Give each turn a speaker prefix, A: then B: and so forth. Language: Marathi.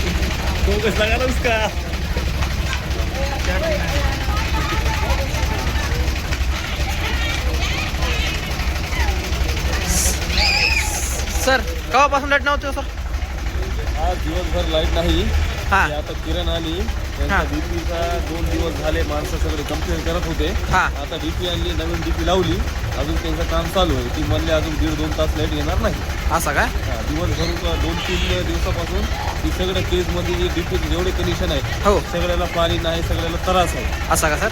A: फोकस लगा ना उसका
B: सर केव्हापासून लाइट नव्हती हो, सर?
A: आज दिवसभर लाइट नाही.
B: हां.
A: ते आता किरण आली. त्यांचा
B: हा.
A: डीपीचा दोन दिवस झाले माणसं सगळे कंप्लेंट करत होते.
B: हां.
A: आता डीपी आणली नवीन डीपी लावली. अजून त्यांचं काम चालू आहे. ती म्हणले अजून दीड दोन तास लाइट येणार नाही.
B: असं का?
A: हा, दिवसभर दोन तीन दिवसापासून ती सगळ्या केजमध्ये जी डीपीची जेवढे कंडिशन आहे
B: हो.
A: सगळ्याला पाणी नाही सगळ्याला त्रास आहे.
B: असं का सर?